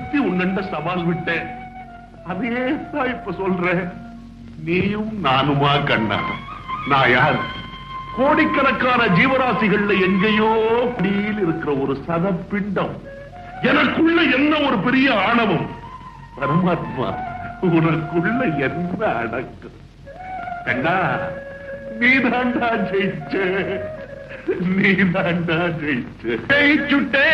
உன்னண்ட சவால் விட்டேன். அதே தான் இப்ப சொல்றேன். நீயும் நானுமா கண்ணா? நான் யார்? கோடிக்கணக்கான ஜீவராசிகள்ல எங்கேயோ அடியில் இருக்கிற ஒரு சதப்பிண்டம். எனக்குள்ள என்ன ஒரு பெரிய ஆணவம்? பரமாத்மா உனக்குள்ள என்ன அடக்கம்? கண்ணா நீதாண்டா ஜெயிச்ச நீதாண்டா ஜெயிச்ச ஜெயிச்சுட்டே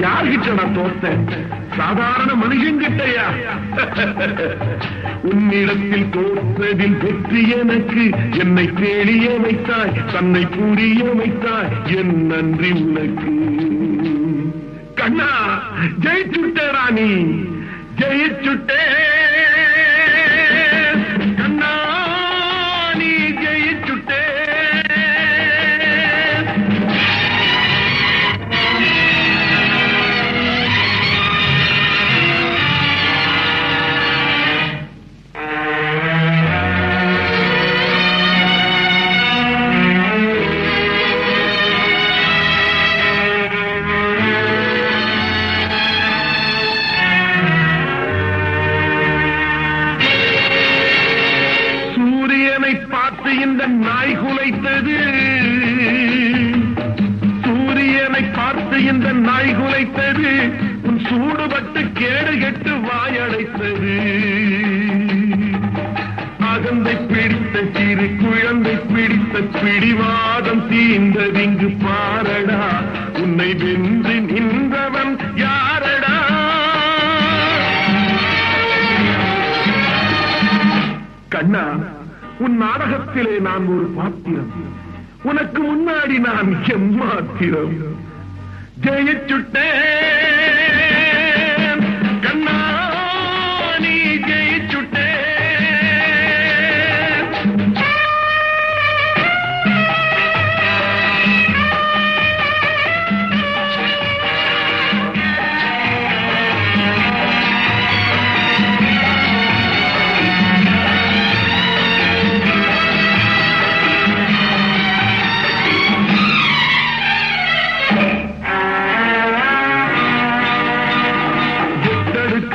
நான் யார்கிட்ட நான் தோத்தேன் சாதாரண மனுஷங்கிட்டயா? உன்னிடத்தில் தோற்றதில் வெற்றி எனக்கு. என்னை தேடிய வைத்தாய் தன்னை புரிய வைத்தாய். என் நன்றி உனக்கு. கண்ணா ஜெயிச்சுட்டே ராணி ஜெயிச்சுட்டே. அகந்தை பிடித்த சிறு குழந்தை பிடித்த பிடிவாதம் தீந்ததிங்கு பாரடா. உன்னை வென்று நின்றவன் யாரடா? கண்ணா உன் நாடகத்திலே நான் ஒரு பாத்திரம். உனக்கு முன்னாடி நான் எம்மாத்திரம்? ஜெயிச்சுட்டேன்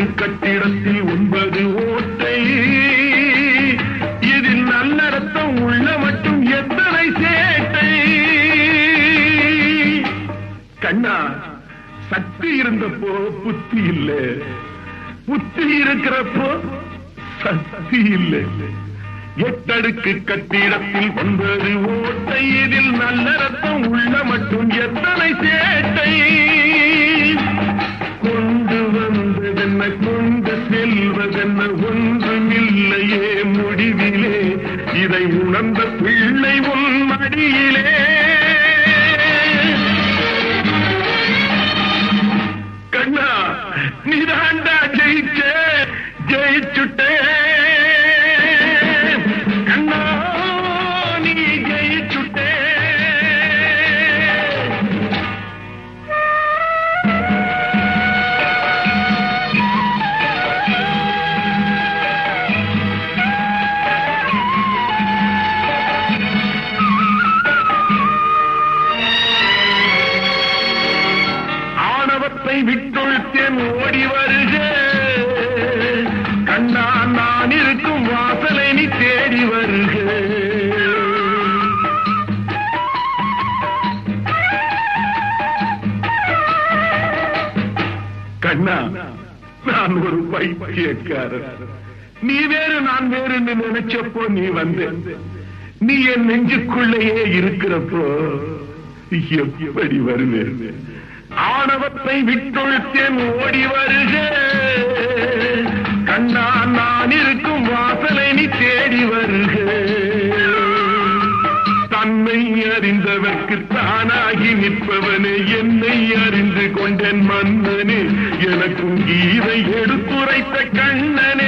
எட்டடுக்கு கட்டிடத்தில் ஒன்பது ஓட்டை. இதில் நல்லடத்தம் உள்ள மட்டும் எத்தனை சேட்டை. கண்ணா சக்தி இருந்தப்போ புத்தி இல்ல. புத்தி இருக்கிறப்போ சக்தி இல்லை. எட்டடுக்கு கட்டிடத்தில் ஒன்பது ஓட்டை. இதில் நல்ல ரத்தம் உள்ள மட்டும் எத்தனை சேட்டை. கண்ணா நான் ஒரு பைத்தியக்காரன் நீ வேறு நான் வேறுன்னு நினைச்சப்போ நீ வந்து நீ என் நெஞ்சுக்குள்ளேயே இருக்கிறப்போ எப்படி வருவேன்? ஆணவத்தை விட்டொழுத்தேன் ஓடி வருக கண்ணா நான் இருக்கும் வாசலை நீ தேடி வருக தன்னை அறிந்தவர்க்கு தானாகி நிற்பவனே என் கொண்டேன் மன்னனே. எனக்கும் கீதை எடுத்துரைத்த கண்ணனே.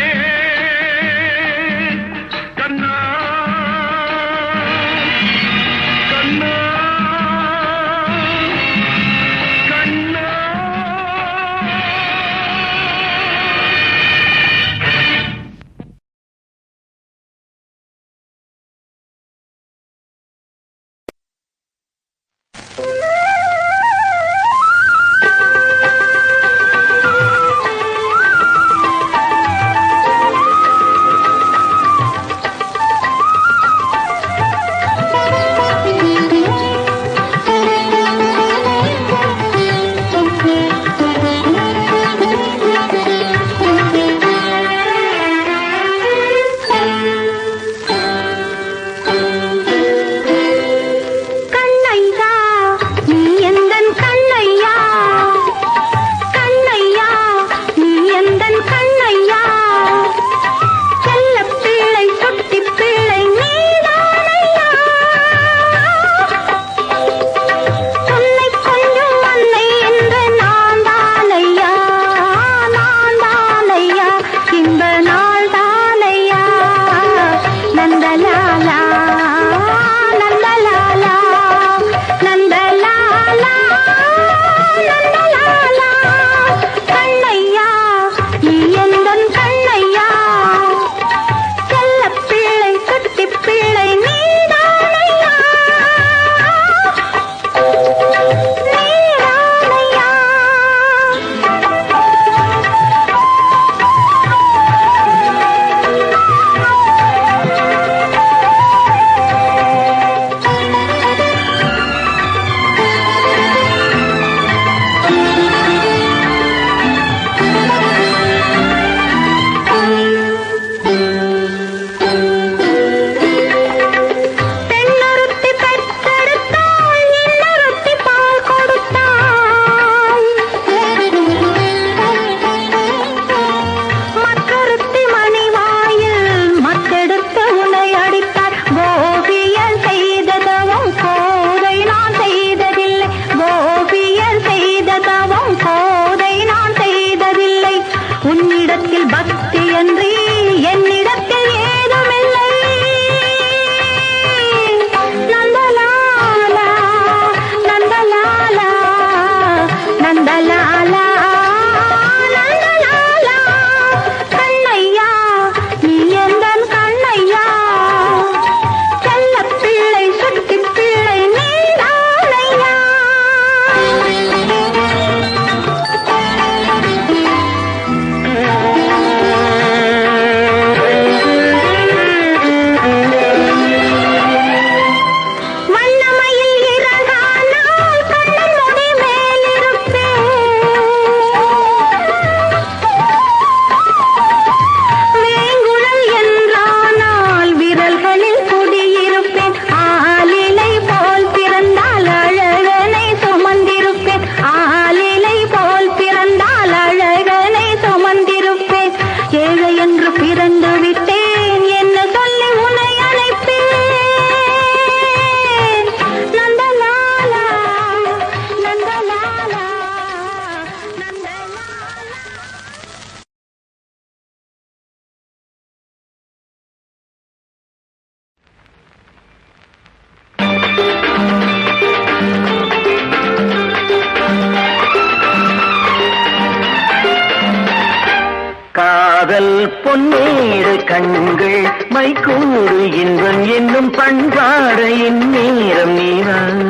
பொன்னேறு கண்கள் மைக்கூறு இன்பம் என்னும் பண்பாடையின் நேரம் நீதான்.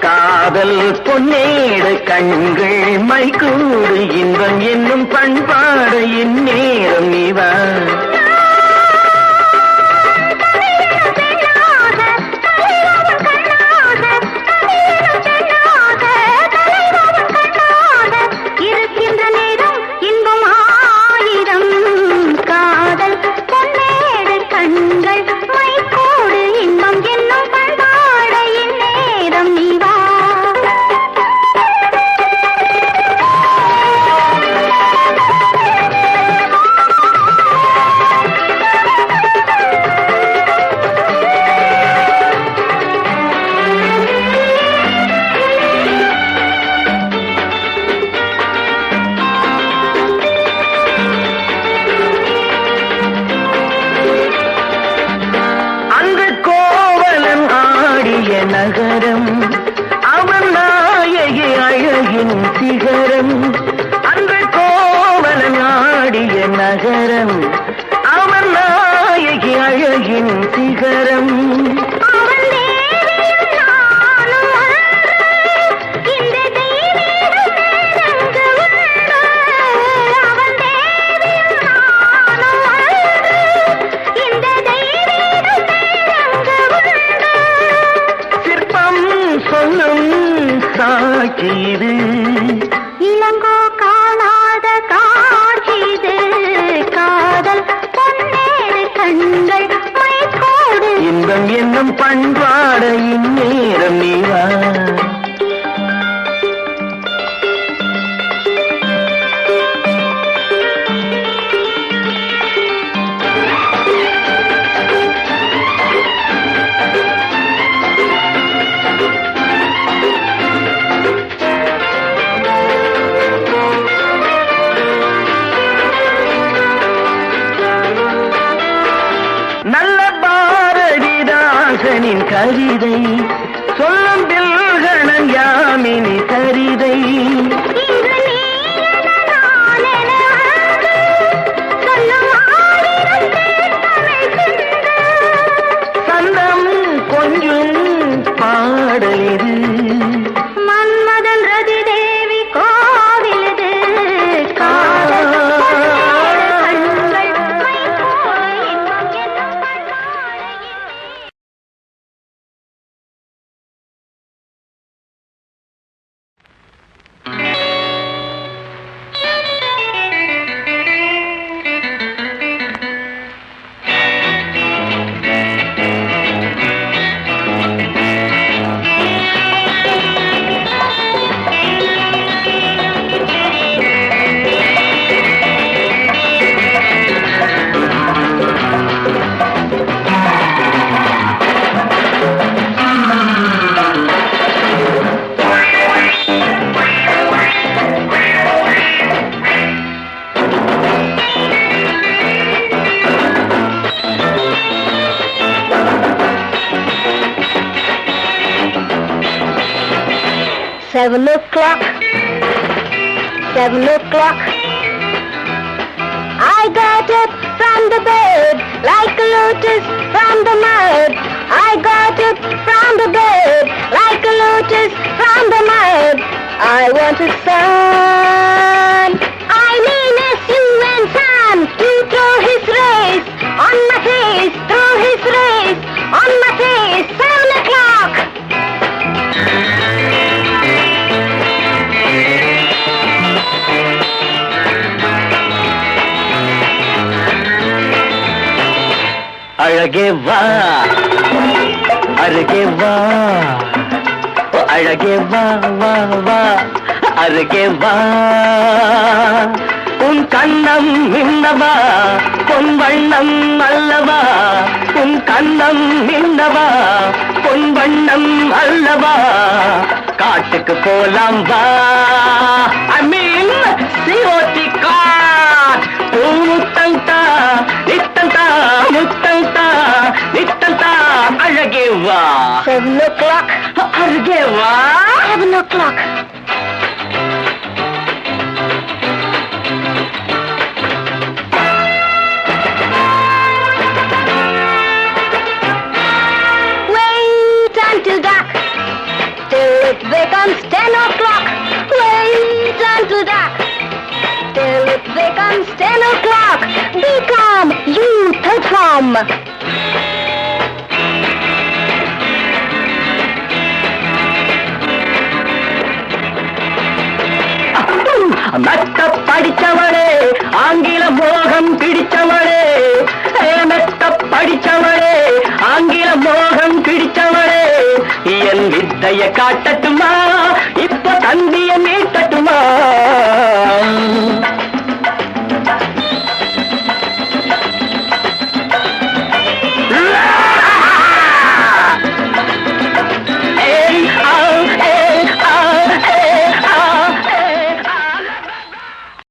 காதல் பொன்னேறு கண்கள் மைக்கூறு இன்பம் என்னும் பண்பாடையின் நேரம் இன்பம் சொல்லும் சாட்சி இது இளங்கோ காணாத காட்சி இது காதல் பொன்னேறு கண்கள் இன்பம் என்னும் பண்பாட பாரதிதாசனின் Seven o'clock. Seven o'clock. I got up from the bed like a lotus from the mud. I got up from the bed like a lotus from the mud. I want a sun. I mean S-U-N sun to throw his rays on my face, throw his rays on my face. அழகே வா. அருகே வா. அழகே வா வா வா. அருகே வா. உன் கண்ணம் மின்னவா பொன் வண்ணம் அல்லவா. உன் கண்ணம் மின்னவா பொன் வண்ணம் அல்லவா. காட்டுக்கு போலாம் வா. ஐ மீன் சிஓடி காட் முத்தந்தா நித்தந்தா முத்தந்தா நித்தந்தா அழகே வா Seven o'clock. அருகே வா Seven o'clock. Wait until dark, till it becomes ten o'clock. Wait until dark, till it becomes ten o'clock. Be calm, you perform. மெத்த படிச்சவளே ஆங்கில மோகம் பிடிச்சவளே. மெத்த படிச்சவளே ஆங்கில மோகம் பிடிச்சவளே. என் வித்தைய காட்டட்டுமா? இப்ப தந்தி